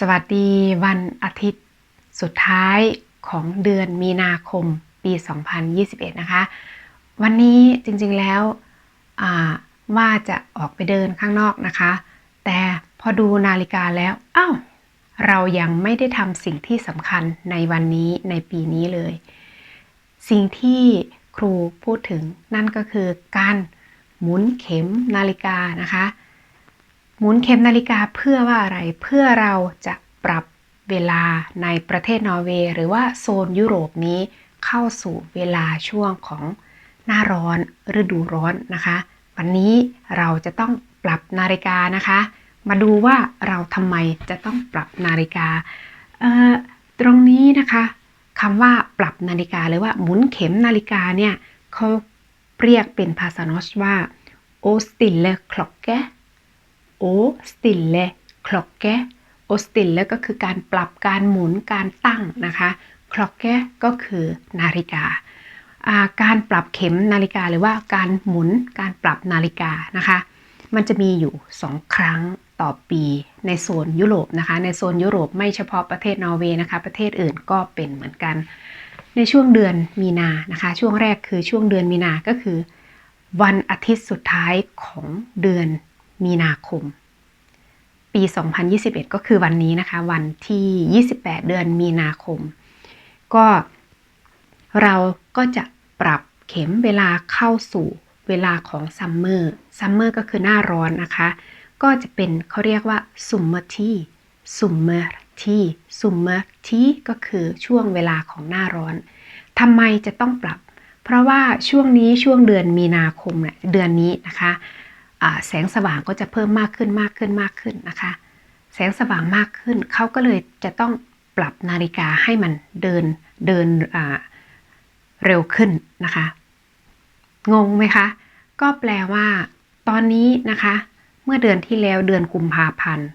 สวัสดีวันอาทิตย์สุดท้ายของเดือนมีนาคมปี 2021 นะคะ วันนี้จริงๆแล้วว่าจะออกไปเดินข้างนอกนะคะ แต่พอดูนาฬิกาแล้วอ้าวเรายังไม่ได้ทำสิ่งที่สำคัญในวันนี้ในปีนี้เลย สิ่งที่ครูพูดถึงนั่นก็คือการหมุนเข็มนาฬิกานะคะ หมุนเข็มนาฬิกาเพื่อว่าอะไร เพื่อเราจะปรับเวลาในประเทศนอร์เวย์หรือว่าโซนยุโรปนี้เข้าสู่เวลาช่วงของหน้าร้อนฤดูร้อนนะคะ วันนี้เราจะต้องปรับนาฬิกานะคะ มาดูว่าเราทำไมจะต้องปรับนาฬิกาตรงนี้นะคะคำว่าปรับนาฬิกาหรือว่าหมุนเข็มนาฬิกาเนี่ยเขาเรียกเป็นภาษานอชว่า o stille klokke โอสติลเลคล็อกแกโอสติลเลก็คือการปรับการหมุนการตั้งนะคะคล็อกแกก็คือนาฬิกาการปรับเข็มนาฬิกาหรือว่าการหมุนการปรับนาฬิกานะคะ มันจะมีอยู่ 2 ครั้งต่อปีในโซนยุโรปนะคะ ในโซนยุโรปไม่เฉพาะประเทศนอร์เวย์นะคะ ประเทศอื่นก็เป็นเหมือนกัน ในช่วงเดือนมีนานะคะ ช่วงแรกคือช่วงเดือนมีนาก็คือ วันอาทิตย์สุดท้ายของเดือน มีนาคม ปี 2021 ก็คือวันนี้นะคะ วันที่ 28 เดือนมีนาคม ก็เราก็จะปรับเข็มเวลาเข้าสู่เวลาของซัมเมอร์ ซัมเมอร์ก็คือหน้าร้อนนะคะ ก็จะเป็นเขาเรียกว่าซุมเมอร์ที่ซุมเมอร์ที่ซุมเมอร์ที่ก็คือช่วงเวลาของหน้าร้อนทำไมจะต้องปรับ เพราะว่าช่วงนี้ช่วงเดือนมีนาคมเนี่ยเดือนนี้นะคะ แสงสว่างก็จะเพิ่มมากขึ้นมากขึ้นมากขึ้นนะคะ แสงสว่างมากขึ้นเขาก็เลยจะต้องปรับนาฬิกาให้มันเดินเดินเร็วขึ้นนะคะ งงไหมคะ ก็แปลว่า ตอนนี้นะคะ เมื่อเดือนที่แล้วเดือนกุมภาพันธ์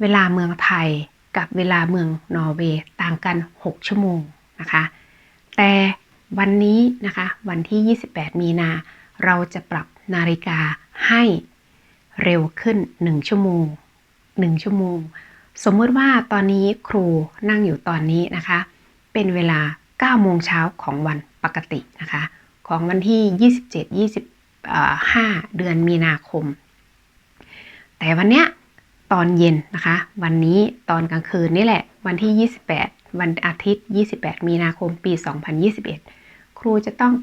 เวลาเมืองไทยกับเวลาเมืองนอร์เวย์ต่างกัน 6 ชั่วโมงนะคะ แต่วันนี้นะคะ วันที่ 28 มีนา เราจะปรับนาฬิกาให้เร็วขึ้น 1 ชั่วโมง 1 ชั่วโมง สมมติว่าตอนนี้ครูนั่งอยู่ตอนนี้นะคะ เป็นเวลา 9 โมงเช้าของวันปกตินะคะ ของวันที่ 27 25 เดือนมีนาคม แต่วันเนี้ยตอนเย็นนะคะ วันนี้ตอนกลางคืนนี่แหละ วันที่ 28 วันอาทิตย์ 28 มีนาคมปี 2021 ครูจะต้อง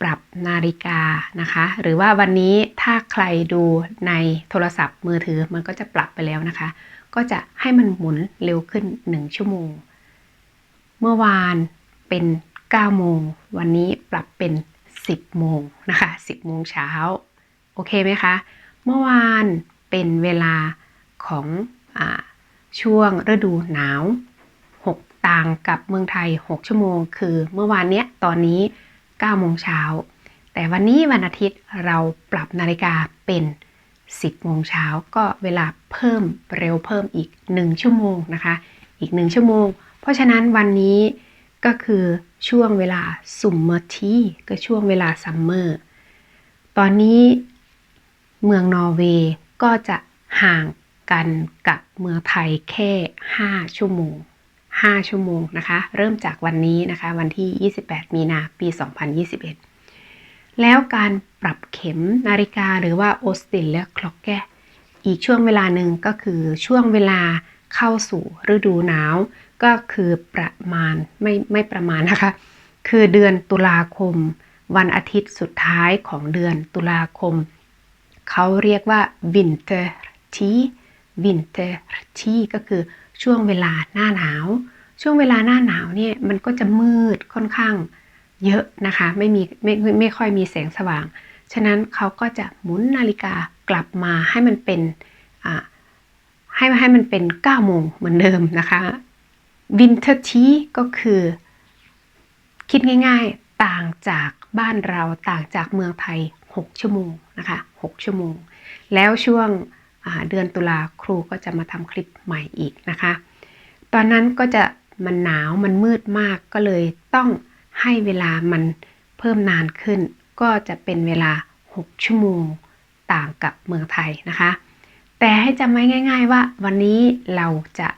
ปรับนาฬิกานะคะ หรือว่าวันนี้ถ้าใครดูในโทรศัพท์มือถือมันก็จะปรับไปแล้วนะคะ ก็จะให้มันหมุนเร็วขึ้น 1 ชั่วโมง เมื่อวานเป็น 9 โมง วันนี้ปรับเป็น 10 โมงนะคะ 10 โมงเช้า โอเคไหมคะ เมื่อวานเป็นเวลาของอช่วงฤดูหนาว 6 ต่างกับเมืองไทย 6 ชั่วโมง คือเมื่อวานเนี้ยตอนนี้ 9โมงเช้า แต่วันนี้วันอาทิตย์เราปรับนาฬิกาเป็น 10 โมงเช้า ก็เวลาเพิ่มเร็วเพิ่มอีก 1 ชั่วโมงนะคะ อีก 1 ชั่วโมง เพราะฉะนั้นวันนี้ก็คือช่วงเวลาสุมเมอร์ทีก็ช่วงเวลาซัมเมอร์ ตอนนี้เมืองนอร์เวย์ก็จะห่างกันกับเมืองไทยแค่ 5 ชั่วโมง 5 ชั่วโมงนะคะ เริ่มจากวันนี้นะคะ วันที่ 28 มีนาปี 2021 แล้วการปรับเข็มนาฬิกาหรือว่าโอสติลและคล็อกแกอีกช่วงเวลาหนึ่งก็คือช่วงเวลาเข้าสู่ฤดูหนาว ก็คือประมาณไม่ไม่ประมาณนะคะ คือเดือนตุลาคม วันอาทิตย์สุดท้ายของเดือนตุลาคม เขาเรียกว่า winter tea winter tea ก็คือ ช่วงเวลาหน้าหนาว ช่วงเวลาหน้าหนาวเนี่ยมันก็จะมืดค่อนข้างเยอะนะคะ ไม่มีไม่ไม่ค่อยมีแสงสว่าง ฉะนั้นเขาก็จะหมุนนาฬิกากลับมาให้มันเป็นอ่าให้ให้มันเป็น9โมงเหมือนเดิมนะคะวินเทอร์ทีก็คือ คิดง่ายๆต่างจากบ้านเราต่างจากเมืองไทย 6 ชั่วโมงนะคะ 6 ชั่วโมง แล้วช่วง เดือนตุลาครูก็จะมาทำคลิปใหม่อีกนะคะ ตอนนั้นก็จะมันหนาวมันมืดมากก็เลยต้องให้เวลามันเพิ่มนานขึ้น ก็จะเป็นเวลา 6 ชั่วโมงต่างกับเมืองไทยนะคะ แต่ให้จำไว้ง่าย ๆ ว่า วันนี้เราจะ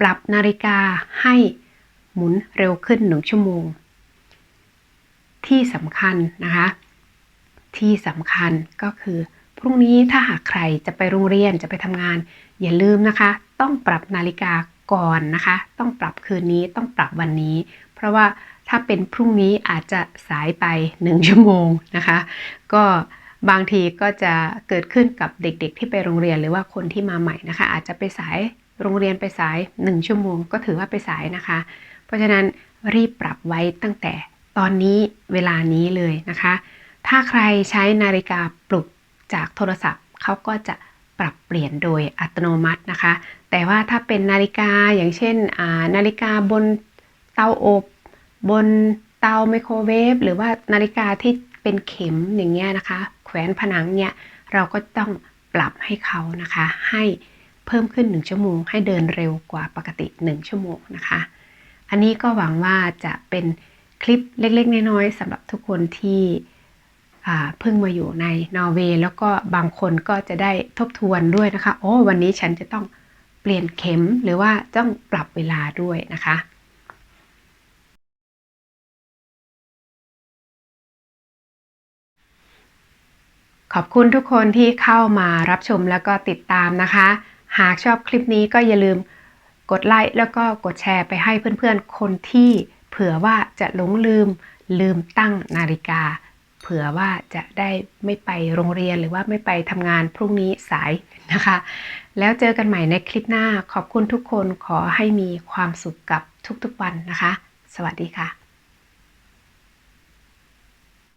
ปรับนาฬิกาให้หมุนเร็วขึ้น 1 ชั่วโมง ที่สำคัญนะคะ ที่สำคัญก็คือ รุ่งนี้ถ้าหากใครจะไปโรงเรียนจะไปทำงาน อย่าลืมนะคะ ต้องปรับนาฬิกาก่อนนะคะ ต้องปรับคืนนี้ต้องปรับวันนี้ เพราะว่าถ้าเป็นพรุ่งนี้อาจจะสายไป 1 ชั่วโมงนะคะ ก็บางทีก็จะเกิดขึ้นกับเด็กๆ ที่ไปโรงเรียนหรือว่าคนที่มาใหม่นะคะ อาจจะไปสายโรงเรียนไปสาย 1 ชั่วโมง ก็ถือว่าไปสายนะคะ เพราะฉะนั้นรีบปรับไว้ตั้งแต่ตอนนี้เวลานี้เลยนะคะ ถ้าใครใช้นาฬิกาปลุก จากโทรศัพท์เขาก็จะปรับเปลี่ยนโดยอัตโนมัตินะคะ แต่ว่าถ้าเป็นนาฬิกาอย่างเช่นนาฬิกาบนเตาอบ บนเตาไมโครเวฟหรือว่านาฬิกาที่เป็นเข็มอย่างเงี้ยนะคะ แขวนผนังเนี่ยเราก็ต้องปรับให้เขานะคะ ให้เพิ่มขึ้น 1 ชั่วโมง ให้เดินเร็วกว่าปกติ 1 ชั่วโมงนะคะ อันนี้ก็หวังว่าจะเป็นคลิปเล็กๆน้อยๆสำหรับทุกคนที่ เพิ่งมาอยู่ในนอร์เวย์แล้วก็บางคนก็จะได้ทบทวนด้วยนะคะ โอ้วันนี้ฉันจะต้องเปลี่ยนเข็มหรือว่าต้องปรับเวลาด้วยนะคะขอบคุณทุกคนที่เข้ามารับชมแล้วก็ติดตามนะคะ หากชอบคลิปนี้ก็อย่าลืมกดไลค์แล้วก็กดแชร์ไปให้เพื่อนๆ คนที่เผื่อว่าจะหลงลืมลืมตั้งนาฬิกา เผื่อว่าจะได้ไม่ไปโรงเรียนหรือว่าไม่ไปทำงานพรุ่งนี้สายนะคะ แล้วเจอกันใหม่ในคลิปหน้าขอบคุณทุกคนขอให้มีความสุขกับทุกๆวันนะคะ สวัสดีค่ะ